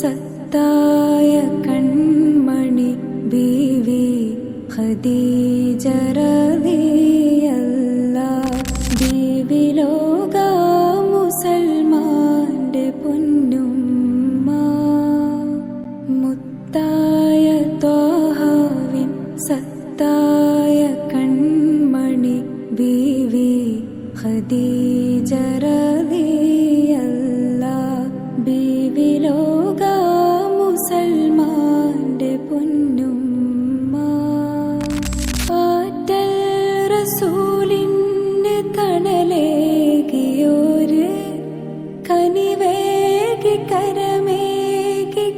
സത്തായ കൺമണി ബീവി ഖദീജ റളിയല്ല ബീവി ലോക മുസൽമാന്റെ പൊന്നുമ്മ. മുത്തായ തോഹാവിൻ സത്തായ കൺമണി ബീവി ഖദീജ കരമേകി